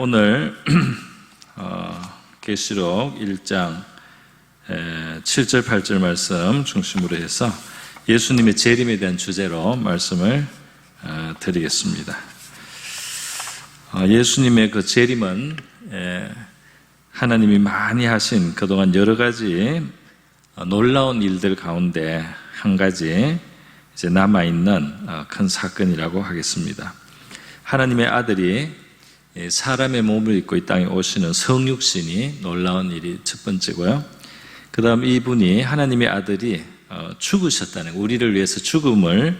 오늘 어, 계시록 1장 7절 8절 말씀 중심으로 해서 예수님의 재림에 대한 주제로 말씀을 어, 드리겠습니다. 어, 예수님의 그 재림은 에, 하나님이 많이 하신 그동안 여러 가지 어, 놀라운 일들 가운데 한 가지 이제 남아 있는 어, 큰 사건이라고 하겠습니다. 하나님의 아들이 예, 사람의 몸을 입고 이 땅에 오시는 성육신이 놀라운 일이 첫 번째고요. 그 다음 이분이 하나님의 아들이 어, 죽으셨다는 거, 우리를 위해서 죽음을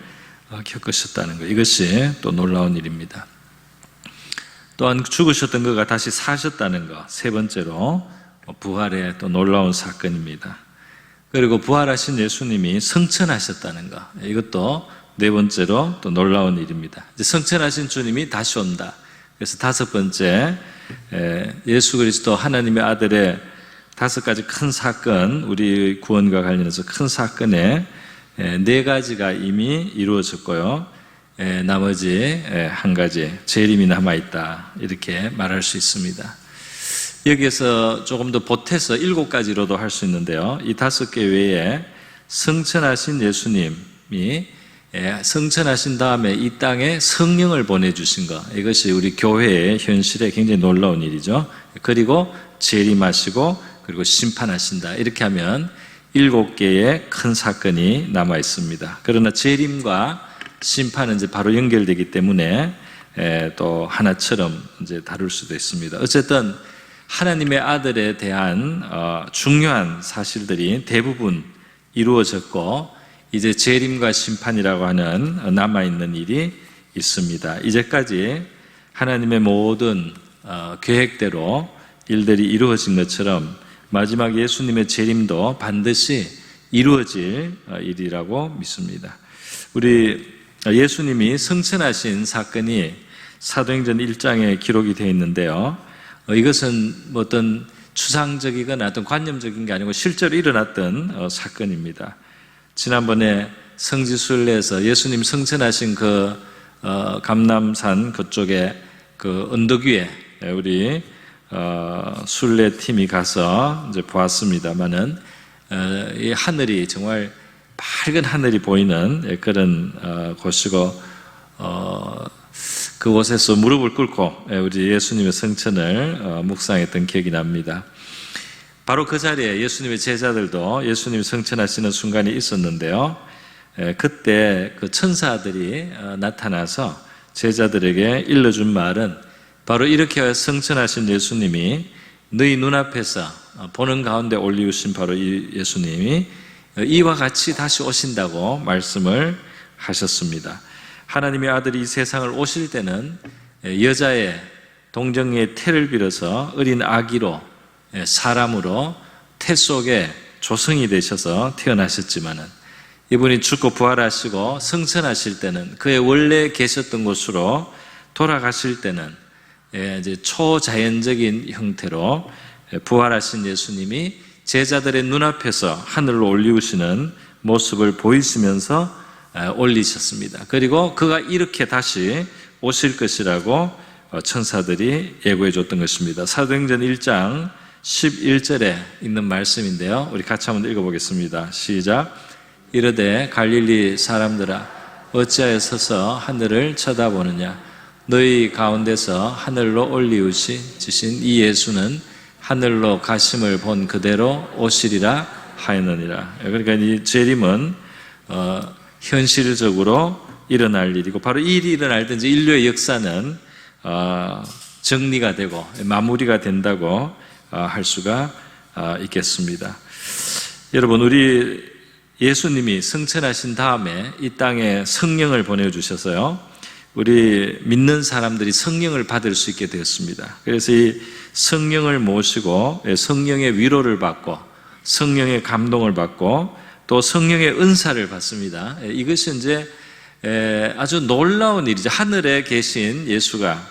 어, 겪으셨다는 거, 이것이 또 놀라운 일입니다. 또한 죽으셨던 것가 다시 사셨다는 것, 세 번째로 부활의 또 놀라운 사건입니다. 그리고 부활하신 예수님이 성천하셨다는 것, 이것도 네 번째로 또 놀라운 일입니다. 성천하신 주님이 다시 온다. 그래서 다섯 번째 예수 그리스도 하나님의 아들의 다섯 가지 큰 사건, 우리 구원과 관련해서 큰 사건에 네 가지가 이미 이루어졌고요. 나머지 한 가지 재림이 남아 있다 이렇게 말할 수 있습니다. 여기에서 조금 더 보태서 일곱 가지로도 할 수 있는데요. 이 다섯 개 외에 성천하신 예수님이 예, 성천하신 다음에 이 땅에 성령을 보내주신 것 이것이 우리 교회의 현실에 굉장히 놀라운 일이죠. 그리고 재림하시고 그리고 심판하신다 이렇게 하면 일곱 개의 큰 사건이 남아 있습니다. 그러나 재림과 심판은 이제 바로 연결되기 때문에 예, 또 하나처럼 이제 다룰 수도 있습니다. 어쨌든 하나님의 아들에 대한 어, 중요한 사실들이 대부분 이루어졌고 이제 재림과 심판이라고 하는 남아있는 일이 있습니다. 이제까지 하나님의 모든 어, 계획대로 일들이 이루어진 것처럼 마지막 예수님의 재림도 반드시 이루어질 어, 일이라고 믿습니다. 우리 예수님이 성천하신 사건이 사도행전 1장에 기록이 되어 있는데요. 어, 이것은 뭐 어떤 추상적이거나 어떤 관념적인 게 아니고 실제로 일어났던 사건입니다. 지난번에 성지순례에서 예수님 성천하신 그 어, 감남산 그쪽에 그 언덕 위에 우리 어, 순례 팀이 가서 이제 보았습니다만은 어, 이 하늘이 정말 밝은 하늘이 보이는 그런 어, 곳이고 어, 그곳에서 무릎을 꿇고 우리 예수님의 성천을 어, 묵상했던 기억이 납니다. 바로 그 자리에 예수님의 제자들도 예수님이 성천하시는 순간이 있었는데요. 그때 그 천사들이 어, 나타나서 제자들에게 일러준 말은 바로 이렇게 성천하신 예수님이 너희 눈앞에서 어, 보는 가운데 올리우신 바로 이 예수님이 어, 이와 같이 다시 오신다고 말씀을 하셨습니다. 하나님의 아들이 이 세상을 오실 때는 여자의 동정의 태를 빌어서 어린 아기로 예, 사람으로 태 속에 조성이 되셔서 태어나셨지만은 이분이 죽고 부활하시고 성천하실 때는 그의 원래 계셨던 곳으로 돌아가실 때는 예, 이제 초자연적인 형태로 예, 부활하신 예수님이 제자들의 눈앞에서 하늘로 올리우시는 모습을 보이시면서 올리셨습니다. 그리고 그가 이렇게 다시 오실 것이라고 어, 천사들이 예고해 줬던 것입니다. 사도행전 1장 11절에 있는 말씀인데요. 우리 같이 한번 읽어보겠습니다. 시작. 이르되 갈릴리 사람들아 어찌하여 서서 하늘을 쳐다보느냐 너희 가운데서 하늘로 올리우시 지신 이 예수는 하늘로 가심을 본 그대로 오시리라 하였느니라. 그러니까 이 재림은 어, 현실적으로 일어날 일이고 바로 이 일이 일어날 때 인류의 역사는 어, 정리가 되고 마무리가 된다고 아, 할 수가 아, 있겠습니다. 여러분, 우리 예수님이 성천하신 다음에 이 땅에 성령을 보내주셔서요. 우리 믿는 사람들이 성령을 받을 수 있게 되었습니다. 그래서 이 성령을 모시고 성령의 위로를 받고 성령의 감동을 받고 또 성령의 은사를 받습니다. 이것이 이제 아주 놀라운 일이죠. 하늘에 계신 예수가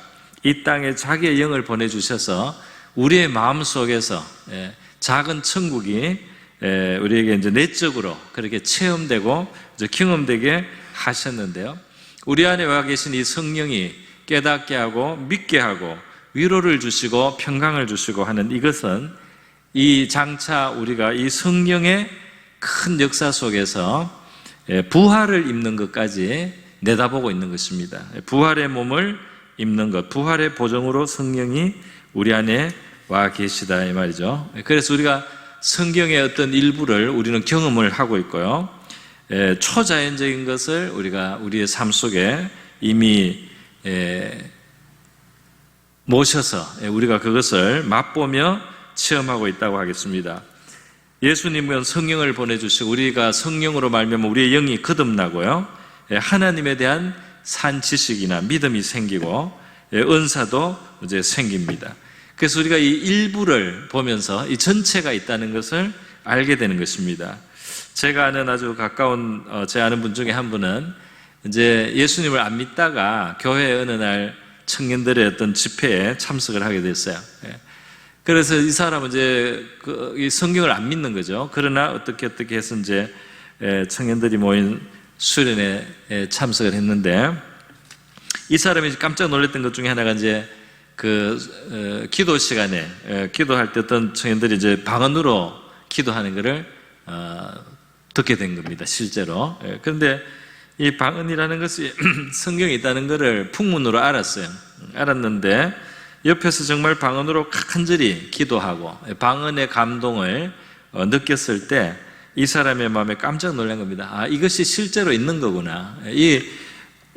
이 땅에 자기의 영을 보내주셔서 우리의 마음 속에서 예, 작은 천국이 예, 우리에게 이제 내적으로 그렇게 체험되고 경험되게 하셨는데요. 우리 안에 와 계신 이 성령이 깨닫게 하고 믿게 하고 위로를 주시고 평강을 주시고 하는 이것은 이 장차 우리가 이 성령의 큰 역사 속에서 예, 부활을 입는 것까지 내다보고 있는 것입니다. 부활의 몸을 입는 것, 부활의 보정으로 성령이 우리 안에 와 계시다 이 말이죠. 그래서 우리가 성경의 어떤 일부를 우리는 경험을 하고 있고요. 예, 초자연적인 것을 우리가 우리의 삶 속에 이미 예, 모셔서 예, 우리가 그것을 맛보며 체험하고 있다고 하겠습니다. 예수님은 성령을 보내주시고 우리가 성령으로 말미암아 우리의 영이 거듭나고요. 예, 하나님에 대한 산 지식이나 믿음이 생기고 예, 은사도 이제 생깁니다. 그래서 우리가 이 일부를 보면서 이 전체가 있다는 것을 알게 되는 것입니다. 제가 아는 아주 가까운 어, 제 아는 분 중에 한 분은 이제 예수님을 안 믿다가 교회 어느 날 청년들의 어떤 집회에 참석을 하게 됐어요. 예. 그래서 이 사람은 이제 그 성경을 안 믿는 거죠. 그러나 어떻게 어떻게 해서 이제 예, 청년들이 모인 수련회 에 참석을 했는데 이 사람이 깜짝 놀랐던 것 중에 하나가 이제 그 어, 기도 시간에 에, 기도할 때 어떤 청년들이 이제 방언으로 기도하는 것을 어, 듣게 된 겁니다. 실제로. 예, 그런데 이 방언이라는 것이 성경에 있다는 것을 풍문으로 알았어요. 알았는데 옆에서 정말 방언으로 간절히 기도하고 방언의 감동을 어, 느꼈을 때 이 사람의 마음에 깜짝 놀란 겁니다. 아, 이것이 실제로 있는 거구나. 이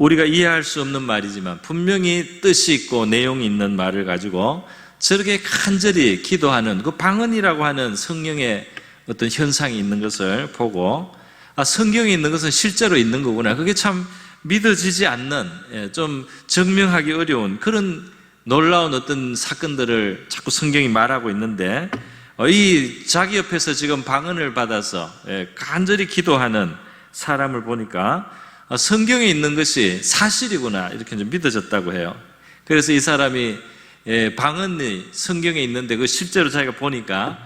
우리가 이해할 수 없는 말이지만 분명히 뜻이 있고 내용이 있는 말을 가지고 저렇게 간절히 기도하는 그 방언이라고 하는 성령의 어떤 현상이 있는 것을 보고 아, 성경에 있는 것은 실제로 있는 거구나. 그게 참 믿어지지 않는 예, 좀 증명하기 어려운 그런 놀라운 어떤 사건들을 자꾸 성경이 말하고 있는데 어, 이 자기 옆에서 지금 방언을 받아서 예, 간절히 기도하는 사람을 보니까 어, 성경에 있는 것이 사실이구나 이렇게 좀 믿어졌다고 해요. 그래서 이 사람이 예, 방언이 성경에 있는데 그 실제로 자기가 보니까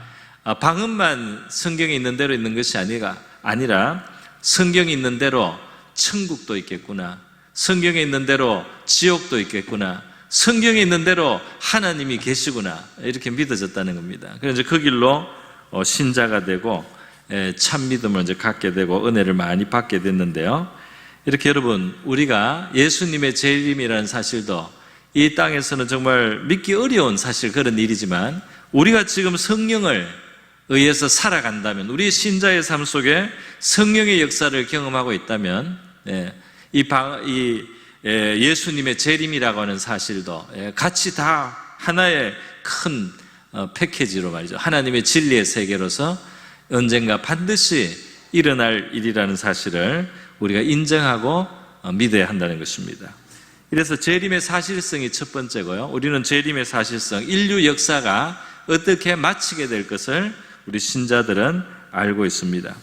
아, 방언만 성경에 있는 대로 있는 것이 아니라 아니라 성경에 있는 대로 천국도 있겠구나. 성경에 있는 대로 지옥도 있겠구나. 성경에 있는 대로 하나님이 계시구나 이렇게 믿어졌다는 겁니다. 그래서 그 길로 어, 신자가 되고 참 믿음을 이제 갖게 되고 은혜를 많이 받게 됐는데요. 이렇게 여러분 우리가 예수님의 재림이라는 사실도 이 땅에서는 정말 믿기 어려운 사실 그런 일이지만 우리가 지금 성령을 의해서 살아간다면 우리 신자의 삶 속에 성령의 역사를 경험하고 있다면 예, 이, 예, 예수님의 재림이라고 하는 사실도 예, 같이 다 하나의 큰 어, 패키지로 말이죠. 하나님의 진리의 세계로서 언젠가 반드시 일어날 일이라는 사실을 우리가 인정하고 어, 믿어야 한다는 것입니다. 그래서 재림의 사실성이 첫 번째고요. 우리는 재림의 사실성, 인류 역사가 어떻게 마치게 될 것을 우리 신자들은 알고 있습니다.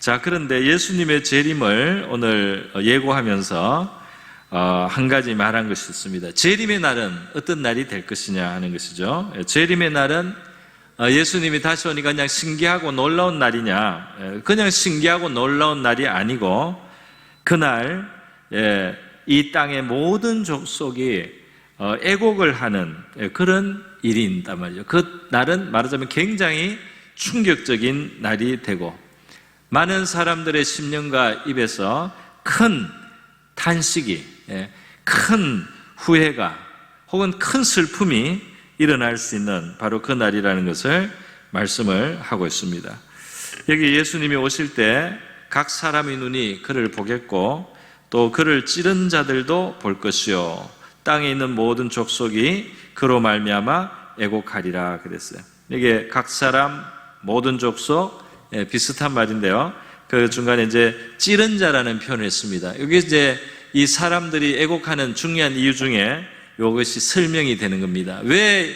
자, 그런데 예수님의 재림을 오늘 예고하면서 어, 한 가지 말한 것이 있습니다. 재림의 날은 어떤 날이 될 것이냐 하는 것이죠. 예, 재림의 날은 어, 예수님이 다시 오니까 그냥 신기하고 놀라운 날이냐, 예, 그냥 신기하고 놀라운 날이 아니고 그날 예, 이 땅의 모든 족속이 어, 애곡을 하는 그런 일이 있단 말이죠. 그 날은 말하자면 굉장히 충격적인 날이 되고 많은 사람들의 심령과 입에서 큰 탄식이 예, 큰 후회가 혹은 큰 슬픔이 일어날 수 있는 바로 그 날이라는 것을 말씀을 하고 있습니다. 여기 예수님이 오실 때 각 사람의 눈이 그를 보겠고 또 그를 찌른 자들도 볼 것이요 땅에 있는 모든 족속이 그로 말미암아 애곡하리라 그랬어요. 이게 각 사람 모든 족속 예, 비슷한 말인데요. 그 중간에 이제 찌른 자라는 표현을 했습니다. 여기 이제 이 사람들이 애곡하는 중요한 이유 중에 이것이 설명이 되는 겁니다. 왜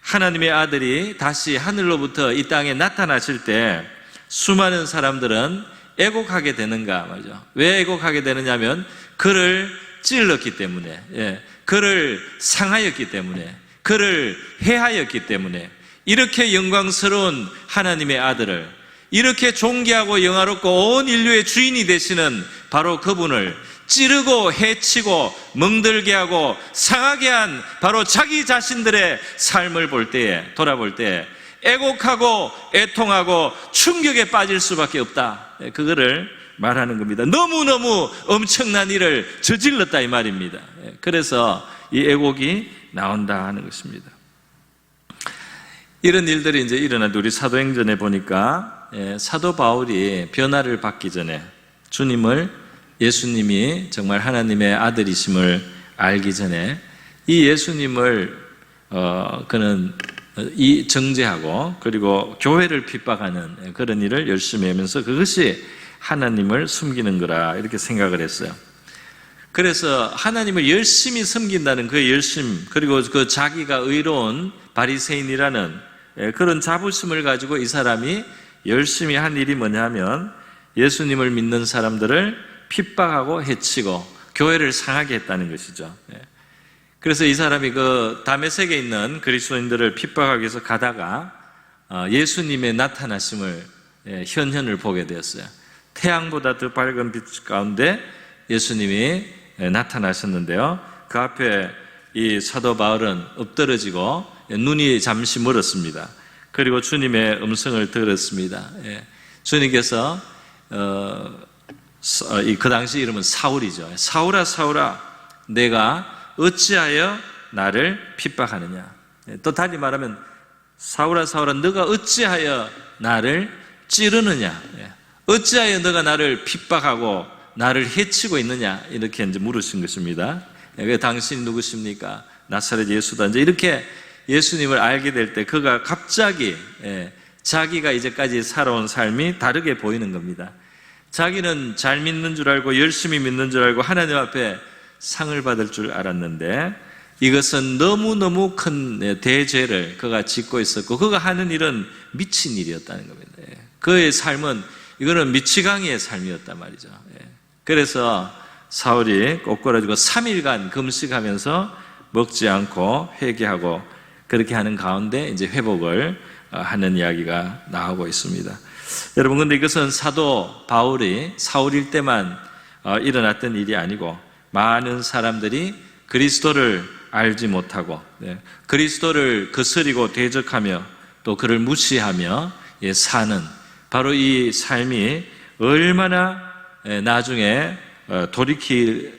하나님의 아들이 다시 하늘로부터 이 땅에 나타나실 때 수많은 사람들은 애곡하게 되는가 말이죠. 왜 애곡하게 되느냐면 그를 찔렀기 때문에, 예, 그를 상하였기 때문에, 그를 해하였기 때문에 이렇게 영광스러운 하나님의 아들을 이렇게 존귀하고 영화롭고 온 인류의 주인이 되시는 바로 그분을 찌르고 해치고 멍들게 하고 상하게 한 바로 자기 자신들의 삶을 볼 때에 돌아볼 때 애곡하고 애통하고 충격에 빠질 수밖에 없다. 예, 그거를 말하는 겁니다. 너무너무 엄청난 일을 저질렀다 이 말입니다. 예, 그래서 이 애곡이 나온다 하는 것입니다. 이런 일들이 이제 일어나도 우리 사도행전에 보니까 예, 사도 바울이 변화를 받기 전에 주님을 예수님이 정말 하나님의 아들이심을 알기 전에 이 예수님을 어, 그는 이 정죄하고 그리고 교회를 핍박하는 그런 일을 열심히 하면서 그것이 하나님을 숨기는 거라 이렇게 생각을 했어요. 그래서 하나님을 열심히 섬긴다는 그 열심 그리고 그 자기가 의로운 바리새인이라는 예, 그런 자부심을 가지고 이 사람이 열심히 한 일이 뭐냐면 예수님을 믿는 사람들을 핍박하고 해치고 교회를 상하게 했다는 것이죠. 예. 그래서 이 사람이 그 다메섹에 있는 그리스도인들을 핍박하기 위해서 가다가 어, 예수님의 나타나심을 예, 현현을 보게 되었어요. 태양보다 더 밝은 빛 가운데 예수님이 예, 나타나셨는데요. 그 앞에 이 사도 바울은 엎드러지고 눈이 잠시 멀었습니다. 그리고 주님의 음성을 들었습니다. 예. 주님께서 어, 그 당시 이름은 사울이죠. 사울아 사울아 내가 어찌하여 나를 핍박하느냐. 예, 또 달리 말하면 사울아 사울아 너가 어찌하여 나를 찌르느냐. 예. 어찌하여 너가 나를 핍박하고 나를 해치고 있느냐 이렇게 이제 물으신 것입니다. 예, 그 당신이 누구십니까? 나사렛 예수다. 이제 이렇게 예수님을 알게 될 때 그가 갑자기 예, 자기가 이제까지 살아온 삶이 다르게 보이는 겁니다. 자기는 잘 믿는 줄 알고 열심히 믿는 줄 알고 하나님 앞에 상을 받을 줄 알았는데 이것은 너무너무 큰 예, 대죄를 그가 짓고 있었고 그가 하는 일은 미친 일이었다는 겁니다. 예. 그의 삶은 이거는 미치광이의 삶이었단 말이죠. 예. 그래서 사울이 꼬꾸라지고 3일간 금식하면서 먹지 않고 회개하고 그렇게 하는 가운데 이제 회복을 어, 하는 이야기가 나오고 있습니다. 여러분, 근데 이것은 사도 바울이 사울일 때만 어, 일어났던 일이 아니고 많은 사람들이 그리스도를 알지 못하고 네, 그리스도를 거스리고 대적하며 또 그를 무시하며 예, 사는 바로 이 삶이 얼마나 예, 나중에 어, 돌이키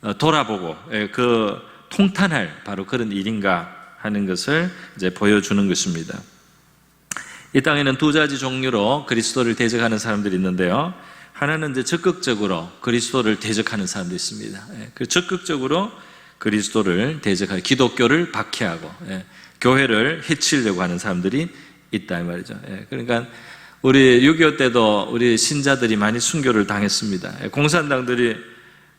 어, 돌아보고 예, 그 통탄할 바로 그런 일인가 하는 것을 이제 보여주는 것입니다. 이 땅에는 두 가지 종류로 그리스도를 대적하는 사람들이 있는데요. 하나는 이제 적극적으로 그리스도를 대적하는 사람도 있습니다. 예, 그 적극적으로 그리스도를 대적하고 기독교를 박해하고 예, 교회를 해치려고 하는 사람들이 있다 이 말이죠. 예, 그러니까 우리 6.25 때도 우리 신자들이 많이 순교를 당했습니다. 예, 공산당들이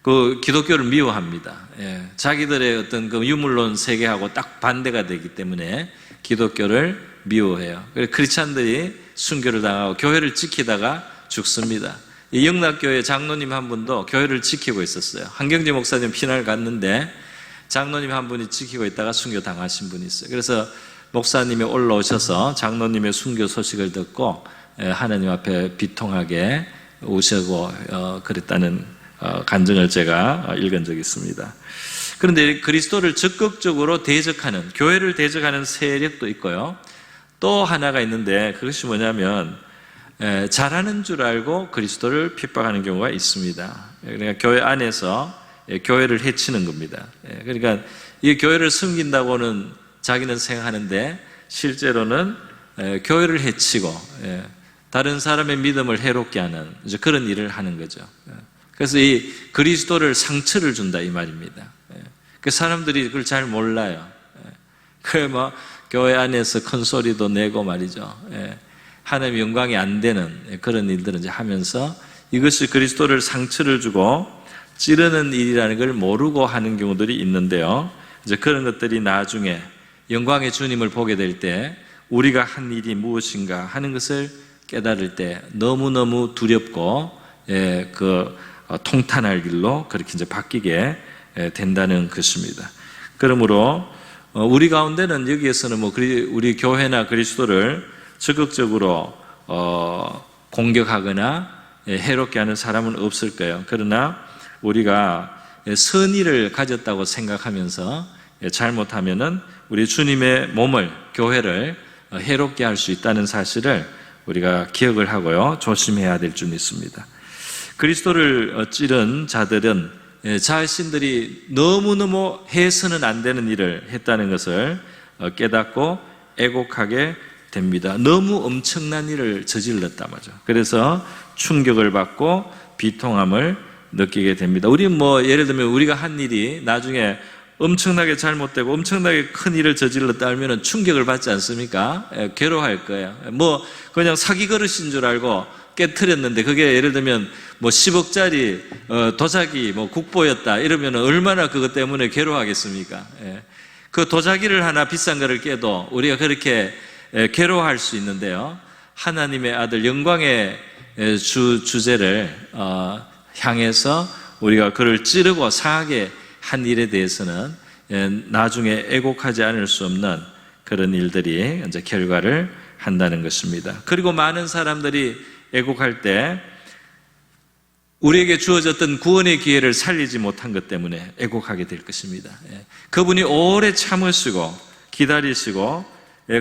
그 기독교를 미워합니다. 예, 자기들의 어떤 그 유물론 세계하고 딱 반대가 되기 때문에 기독교를 미워해요. 그래서 크리스찬들이 순교를 당하고 교회를 지키다가 죽습니다. 이 영락교회 장로님 한 분도 교회를 지키고 있었어요. 한경재 목사님 피난을 갔는데 장로님 한 분이 지키고 있다가 순교 당하신 분이 있어요. 그래서 목사님이 올라오셔서 장로님의 순교 소식을 듣고 예, 하나님 앞에 비통하게 오시고 어, 그랬다는 어, 간증을 제가 어, 읽은 적이 있습니다. 그런데 그리스도를 적극적으로 대적하는 교회를 대적하는 세력도 있고요. 또 하나가 있는데 그것이 뭐냐면 에, 잘하는 줄 알고 그리스도를 핍박하는 경우가 있습니다. 그러니까 교회 안에서 예, 교회를 해치는 겁니다. 예, 그러니까 이 교회를 숨긴다고는 자기는 생각하는데 실제로는 에, 교회를 해치고 예, 다른 사람의 믿음을 해롭게 하는 그런 일을 하는 거죠. 예. 그래서 이 그리스도를 상처를 준다 이 말입니다. 예. 그 사람들이 그걸 잘 몰라요. 예. 그뭐 교회 안에서 큰 소리도 내고 말이죠. 예. 하나님 영광이 안 되는 그런 일들을 이제 하면서 이것이 그리스도를 상처를 주고 찌르는 일이라는 걸 모르고 하는 경우들이 있는데요. 이제 그런 것들이 나중에 영광의 주님을 보게 될 때 우리가 한 일이 무엇인가 하는 것을 깨달을 때 너무너무 두렵고 예, 그 어, 통탄할 길로 그렇게 이제 바뀌게 예, 된다는 것입니다. 그러므로 어, 우리 가운데는 여기에서는 뭐 우리 교회나 그리스도를 적극적으로 어, 공격하거나 예, 해롭게 하는 사람은 없을 거예요. 그러나 우리가 선의를 가졌다고 생각하면서 잘못하면은 우리 주님의 몸을 교회를 해롭게 할 수 있다는 사실을 우리가 기억을 하고요 조심해야 될 줄 믿습니다. 그리스도를 찌른 자들은 자신들이 너무너무 해서는 안 되는 일을 했다는 것을 깨닫고 애곡하게 됩니다. 너무 엄청난 일을 저질렀다 말이죠. 그래서 충격을 받고 비통함을 느끼게 됩니다. 우리 뭐 예를 들면 우리가 한 일이 나중에 엄청나게 잘못되고 엄청나게 큰 일을 저질렀다 하면 충격을 받지 않습니까? 예, 괴로워할 거예요. 뭐 그냥 사기 그릇인 줄 알고 깨뜨렸는데 그게 예를 들면 뭐 10억짜리 어, 도자기 뭐 국보였다 이러면 얼마나 그것 때문에 괴로워하겠습니까? 예. 그 도자기를 하나 비싼 거를 깨도 우리가 그렇게 예, 괴로워할 수 있는데요. 하나님의 아들 영광의 예, 주 주제를 어, 향해서 우리가 그를 찌르고 상하게 한 일에 대해서는 예, 나중에 애곡하지 않을 수 없는 그런 일들이 이제 결과를 한다는 것입니다. 그리고 많은 사람들이 애곡할 때 우리에게 주어졌던 구원의 기회를 살리지 못한 것 때문에 애곡하게 될 것입니다. 예. 그분이 오래 참으시고 기다리시고 예,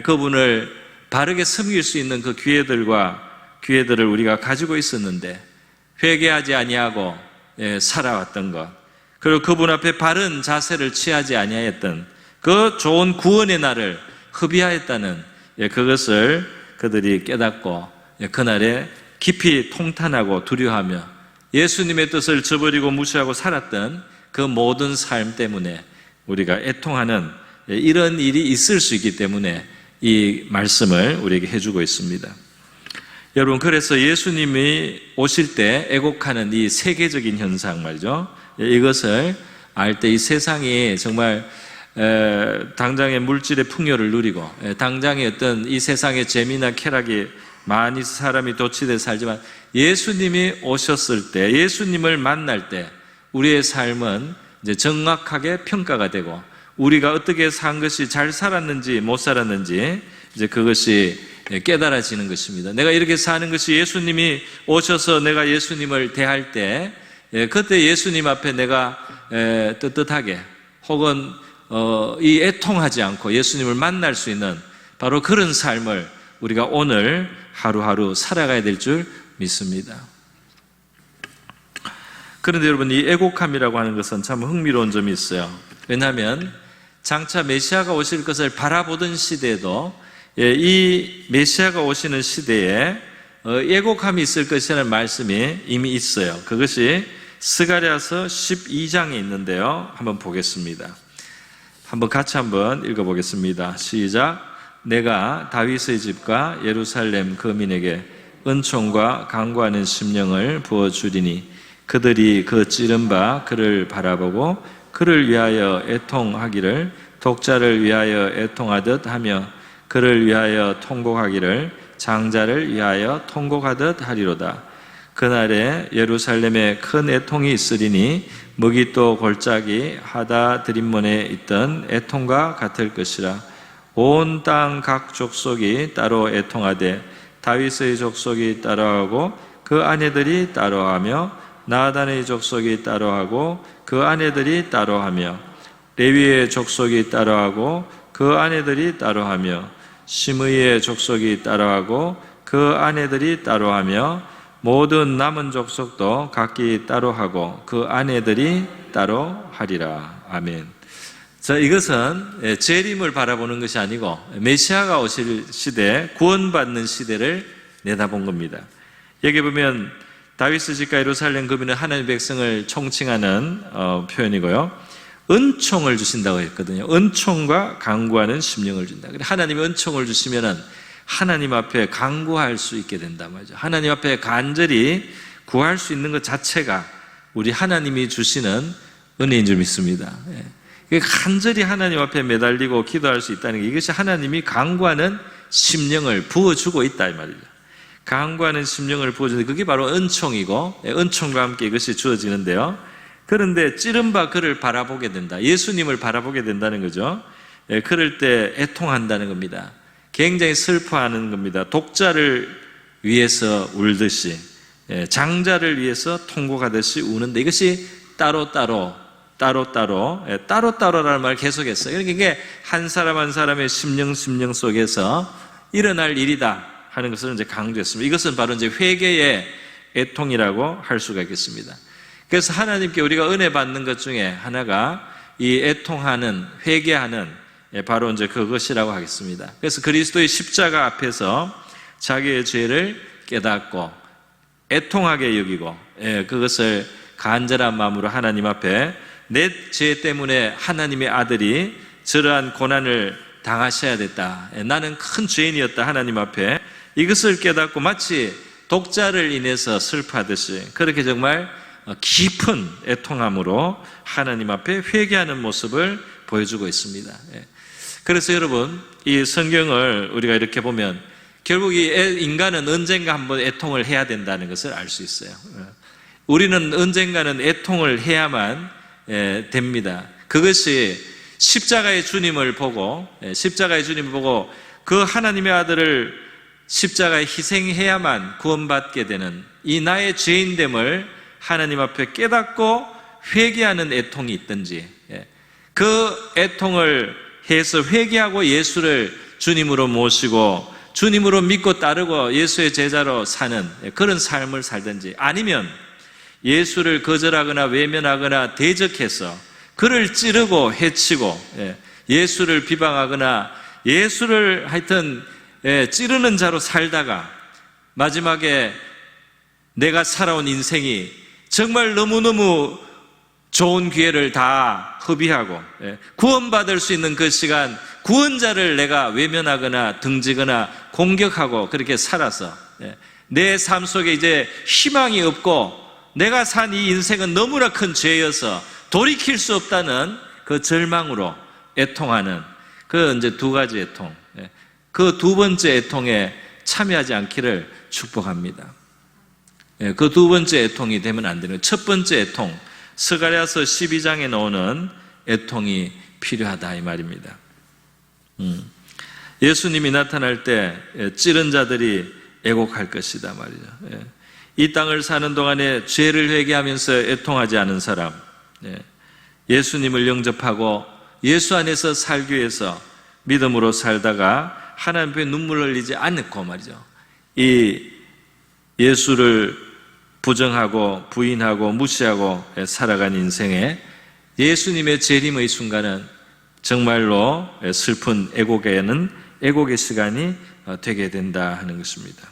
그분을 바르게 섬길 수 있는 그 기회들과 기회들을 우리가 가지고 있었는데 회개하지 아니하고 예, 살아왔던 것. 그리고 그분 앞에 바른 자세를 취하지 아니하였던 그 좋은 구원의 날을 흡의하였다는 그것을 그들이 깨닫고 그날에 깊이 통탄하고 두려워하며 예수님의 뜻을 저버리고 무시하고 살았던 그 모든 삶 때문에 우리가 애통하는 이런 일이 있을 수 있기 때문에 이 말씀을 우리에게 해주고 있습니다. 여러분, 그래서 예수님이 오실 때 애곡하는 이 세계적인 현상 말이죠. 이것을 알 때 이 세상이 정말 당장의 물질의 풍요를 누리고 당장의 어떤 이 세상의 재미나 쾌락이 많이 사람이 도취돼 살지만 예수님이 오셨을 때 예수님을 만날 때 우리의 삶은 이제 정확하게 평가가 되고 우리가 어떻게 산 것이 잘 살았는지 못 살았는지 이제 그것이 깨달아지는 것입니다. 내가 이렇게 사는 것이 예수님이 오셔서 내가 예수님을 대할 때 예, 그때 예수님 앞에 내가 떳떳하게 혹은 어, 이 애통하지 않고 예수님을 만날 수 있는 바로 그런 삶을 우리가 오늘 하루하루 살아가야 될 줄 믿습니다. 그런데 여러분 이 애곡함이라고 하는 것은 참 흥미로운 점이 있어요. 왜냐하면 장차 메시아가 오실 것을 바라보던 시대에도 예, 이 메시아가 오시는 시대에 어, 애곡함이 있을 것이라는 말씀이 이미 있어요. 그것이 스가랴서 12장에 있는데요. 한번 보겠습니다. 한번 같이 한번 읽어 보겠습니다. 시작. 내가 다윗의 집과 예루살렘 거민에게 은총과 강구하는 심령을 부어 주리니 그들이 그 찌른 바 그를 바라보고 그를 위하여 애통하기를 독자를 위하여 애통하듯 하며 그를 위하여 통곡하기를 장자를 위하여 통곡하듯 하리로다. 그날에 예루살렘에 큰 애통이 있으리니 먹이 또 골짜기 하다 드림문에 있던 애통과 같을 것이라 온 땅 각 족속이 따로 애통하되 다윗의 족속이 따로하고 그 아내들이 따로하며 나단의 족속이 따로하고 그 아내들이 따로하며 레위의 족속이 따로하고 그 아내들이 따로하며 심의의 족속이 따로하고 그 아내들이 따로하며 모든 남은 족속도 각기 따로 하고 그 아내들이 따로 하리라. 아멘. 자, 이것은 예, 재림을 바라보는 것이 아니고 메시아가 오실 시대, 구원받는 시대를 내다본 겁니다. 여기 보면 다윗의 집과 예루살렘 급인은 하나님의 백성을 총칭하는 어, 표현이고요. 은총을 주신다고 했거든요. 은총과 강구하는 심령을 준다. 하나님이 은총을 주시면은 하나님 앞에 간구할 수 있게 된다 말이죠. 하나님 앞에 간절히 구할 수 있는 것 자체가 우리 하나님이 주시는 은혜인 줄 믿습니다. 예. 간절히 하나님 앞에 매달리고 기도할 수 있다는 게 이것이 하나님이 간구하는 심령을 부어주고 있다 이 말이죠. 간구하는 심령을 부어주는 그게 바로 은총이고 예, 은총과 함께 이것이 주어지는데요. 그런데 찌른 바 그를 바라보게 된다. 예수님을 바라보게 된다는 거죠. 예, 그럴 때 애통한다는 겁니다. 굉장히 슬퍼하는 겁니다. 독자를 위해서 울듯이 예, 장자를 위해서 통곡하듯이 우는데 이것이 따로따로 따로따로 예, 따로따로라는 말을 계속했어요. 그러니까 이게 한 사람 한 사람의 심령 심령 속에서 일어날 일이다 하는 것을 이제 강조했습니다. 이것은 바로 이제 회개의 애통이라고 할 수가 있겠습니다. 그래서 하나님께 우리가 은혜 받는 것 중에 하나가 이 애통하는 회개하는 예, 바로 이제 그것이라고 하겠습니다. 그래서 그리스도의 십자가 앞에서 자기의 죄를 깨닫고 애통하게 여기고 예, 그것을 간절한 마음으로 하나님 앞에 내 죄 때문에 하나님의 아들이 저러한 고난을 당하셔야 됐다. 예, 나는 큰 죄인이었다. 하나님 앞에 이것을 깨닫고 마치 독자를 인해서 슬퍼하듯이 그렇게 정말 깊은 애통함으로 하나님 앞에 회개하는 모습을 보여주고 있습니다. 예. 그래서 여러분 이 성경을 우리가 이렇게 보면 결국 이 애- 인간은 언젠가 한번 애통을 해야 된다는 것을 알 수 있어요. 예. 우리는 언젠가는 애통을 해야만 예, 됩니다. 그것이 십자가의 주님을 보고 예, 십자가의 주님을 보고 그 하나님의 아들을 십자가에 희생해야만 구원받게 되는 이 나의 죄인됨을 하나님 앞에 깨닫고 회개하는 애통이 있든지 예, 그 애통을 해서 회개하고 예수를 주님으로 모시고 주님으로 믿고 따르고 예수의 제자로 사는 예, 그런 삶을 살든지 아니면 예수를 거절하거나 외면하거나 대적해서 그를 찌르고 해치고 예, 예수를 비방하거나 예수를 하여튼 예, 찌르는 자로 살다가 마지막에 내가 살아온 인생이 정말 너무너무 좋은 기회를 다 허비하고 예, 구원받을 수 있는 그 시간 구원자를 내가 외면하거나 등지거나 공격하고 그렇게 살아서 예, 내삶 속에 이제 희망이 없고 내가 산 이 인생은 너무나 큰 죄여서 돌이킬 수 없다는 그 절망으로 애통하는 그 이제 두 가지 애통 그 두 번째 애통에 참여하지 않기를 축복합니다. 예, 그두 번째 애통이 되면 안 되는 첫 번째 애통 스가랴서 12장에 나오는 애통이 필요하다 이 말입니다. 음. 예수님이 나타날 때 예, 찌른 자들이 애곡할 것이다 말이죠. 예. 이 땅을 사는 동안에 죄를 회개하면서 애통하지 않은 사람, 예. 예수님을 영접하고 예수 안에서 살기 위해서 믿음으로 살다가 하나님 앞에 눈물을 흘리지 않고 말이죠. 이 예수를 부정하고 부인하고 무시하고 살아간 인생에 예수님의 재림의 순간은 정말로 슬픈 애곡에는 애곡의 시간이 되게 된다 하는 것입니다.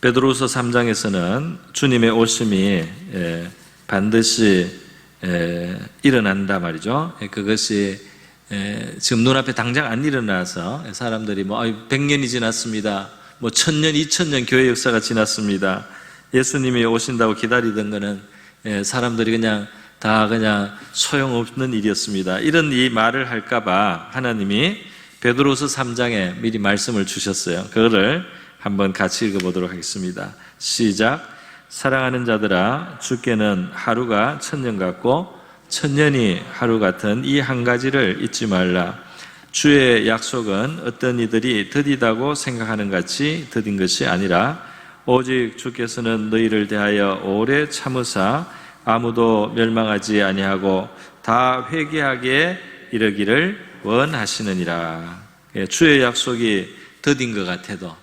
베드로서 3장에서는 주님의 오심이 예, 반드시 예, 일어난다 말이죠. 예, 그것이 지금 눈앞에 당장 안 일어나서 사람들이 뭐 100년이 지났습니다. 뭐 천년, 이천년 교회 역사가 지났습니다. 예수님이 오신다고 기다리던 거는 사람들이 그냥 다 그냥 소용없는 일이었습니다. 이런 이 말을 할까 봐 하나님이 베드로서 3장에 미리 말씀을 주셨어요. 그거를 한번 같이 읽어 보도록 하겠습니다. 시작. 사랑하는 자들아, 주께는 하루가 천년 같고 천년이 하루 같은 이 한 가지를 잊지 말라. 주의 약속은 어떤 이들이 더디다고 생각하는 같이 더딘 것이 아니라 오직 주께서는 너희를 대하여 오래 참으사 아무도 멸망하지 아니하고 다 회개하게 이르기를 원하시느니라. 예, 주의 약속이 더딘 것 같아도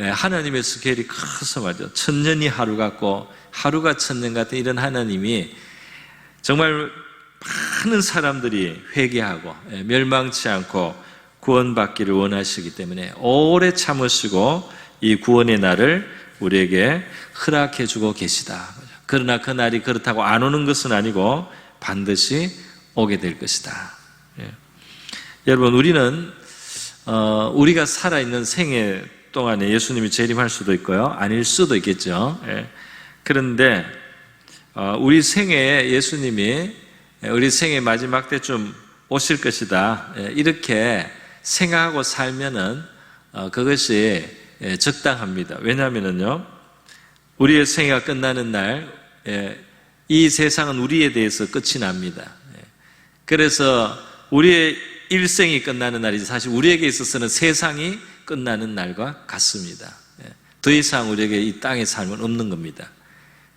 예, 하나님의 스케일이 커서 말이죠. 천년이 하루 같고 하루가 천년 같은 이런 하나님이 정말 많은 사람들이 회개하고 예, 멸망치 않고 구원받기를 원하시기 때문에 오래 참으시고 이 구원의 날을 우리에게 허락해 주고 계시다. 그러나 그 날이 그렇다고 안 오는 것은 아니고 반드시 오게 될 것이다. 예. 여러분 우리는 어, 우리가 살아 있는 생애 동안에 예수님이 재림할 수도 있고요, 아닐 수도 있겠죠. 예. 그런데 어, 우리 생애에 예수님이 우리 생애 마지막 때쯤 오실 것이다. 예, 이렇게 생각하고 살면은 어, 그것이 예, 적당합니다. 왜냐하면요, 우리의 생애가 끝나는 날, 예, 이 세상은 우리에 대해서 끝이 납니다. 예. 그래서 우리의 일생이 끝나는 날이지 사실 우리에게 있어서는 세상이 끝나는 날과 같습니다. 예. 더 이상 우리에게 이 땅의 삶은 없는 겁니다.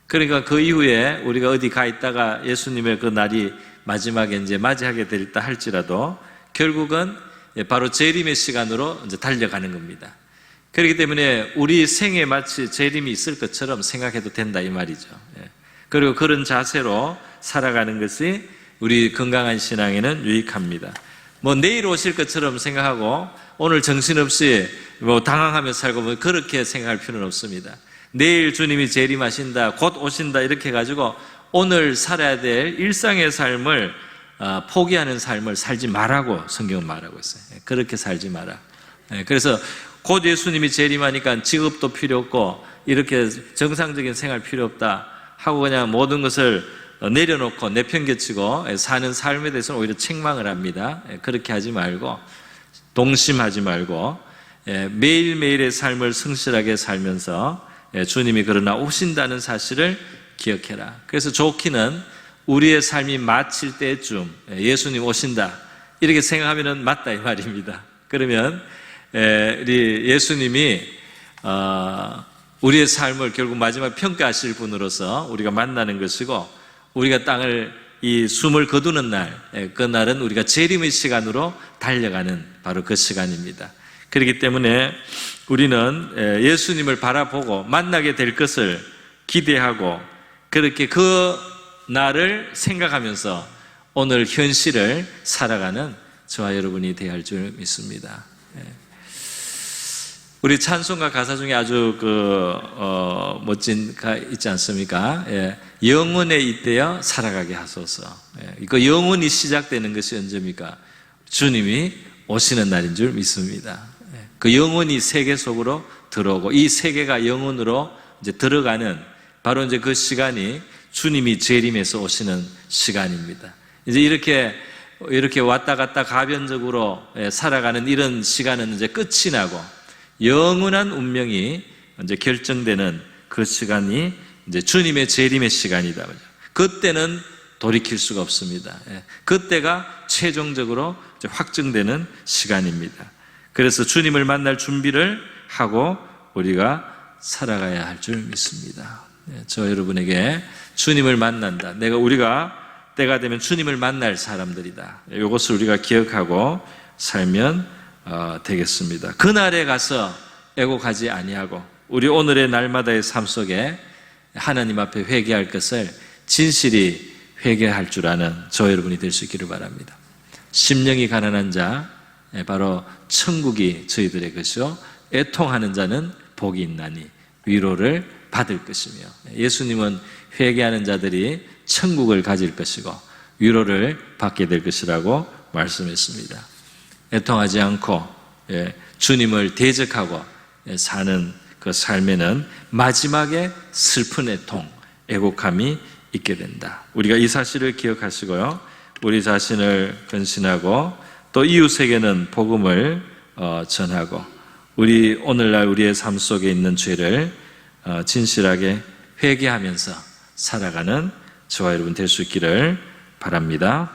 그러니까 그 이후에 우리가 어디 가 있다가 예수님의 그 날이 마지막에 이제 맞이하게 될다 할지라도 결국은 바로 재림의 시간으로 이제 달려가는 겁니다. 그렇기 때문에 우리 생에 마치 재림이 있을 것처럼 생각해도 된다 이 말이죠. 예. 그리고 그런 자세로 살아가는 것이 우리 건강한 신앙에는 유익합니다. 뭐 내일 오실 것처럼 생각하고 오늘 정신없이 뭐 당황하며 살고 뭐 그렇게 생각할 필요는 없습니다. 내일 주님이 재림하신다, 곧 오신다 이렇게 가지고 오늘 살아야 될 일상의 삶을 어, 포기하는 삶을 살지 말라고 성경은 말하고 있어요. 예, 그렇게 살지 마라. 예, 그래서 곧 예수님이 재림하니까 직업도 필요 없고 이렇게 정상적인 생활 필요 없다 하고 그냥 모든 것을 내려놓고 내팽개치고 사는 삶에 대해서는 오히려 책망을 합니다. 예, 그렇게 하지 말고 동심하지 말고 예, 매일매일의 삶을 성실하게 살면서 예, 주님이 그러나 오신다는 사실을 기억해라. 그래서 좋기는 우리의 삶이 마칠 때쯤 예, 예수님 오신다 이렇게 생각하면 맞다 이 말입니다. 그러면 예, 우리 예수님이 어, 우리의 삶을 결국 마지막 평가하실 분으로서 우리가 만나는 것이고 우리가 땅을 이 숨을 거두는 날, 예, 그 날은 우리가 재림의 시간으로 달려가는 바로 그 시간입니다. 그렇기 때문에 우리는 예, 예수님을 바라보고 만나게 될 것을 기대하고 그렇게 그 날을 생각하면서 오늘 현실을 살아가는 저와 여러분이 되어야 할 줄 믿습니다. 예. 우리 찬송가 가사 중에 아주 그, 어, 멋진 가 있지 않습니까? 예. 영원에 이때여 살아가게 하소서. 예. 그 영원이 시작되는 것이 언제입니까? 주님이 오시는 날인 줄 믿습니다. 예. 그 영원이 세계 속으로 들어오고 이 세계가 영원으로 이제 들어가는 바로 이제 그 시간이 주님이 재림에서 오시는 시간입니다. 이제 이렇게 이렇게 왔다 갔다 가변적으로 예, 살아가는 이런 시간은 이제 끝이 나고 영원한 운명이 이제 결정되는 그 시간이 이제 주님의 재림의 시간이다. 그때는 돌이킬 수가 없습니다. 예, 그때가 최종적으로 확정되는 시간입니다. 그래서 주님을 만날 준비를 하고 우리가 살아가야 할 줄 믿습니다. 예, 저 여러분에게 주님을 만난다. 내가 우리가 때가 되면 주님을 만날 사람들이다. 이것을 우리가 기억하고 살면 어, 되겠습니다. 그날에 가서 애곡하지 아니하고 우리 오늘의 날마다의 삶 속에 하나님 앞에 회개할 것을 진실이 회개할 줄 아는 저 여러분이 될 수 있기를 바랍니다. 심령이 가난한 자 예, 바로 천국이 저희들의 것이요 애통하는 자는 복이 있나니 위로를 받을 것이며 예수님은 회개하는 자들이 천국을 가질 것이고 위로를 받게 될 것이라고 말씀했습니다. 애통하지 않고 예, 주님을 대적하고 예, 사는 그 삶에는 마지막에 슬픈 애통, 애곡함이 있게 된다. 우리가 이 사실을 기억하시고요. 우리 자신을 근신하고 또 이웃에게는 복음을 어, 전하고 우리 오늘날 우리의 삶 속에 있는 죄를 어, 진실하게 회개하면서 살아가는 저와 여러분 될 수 있기를 바랍니다.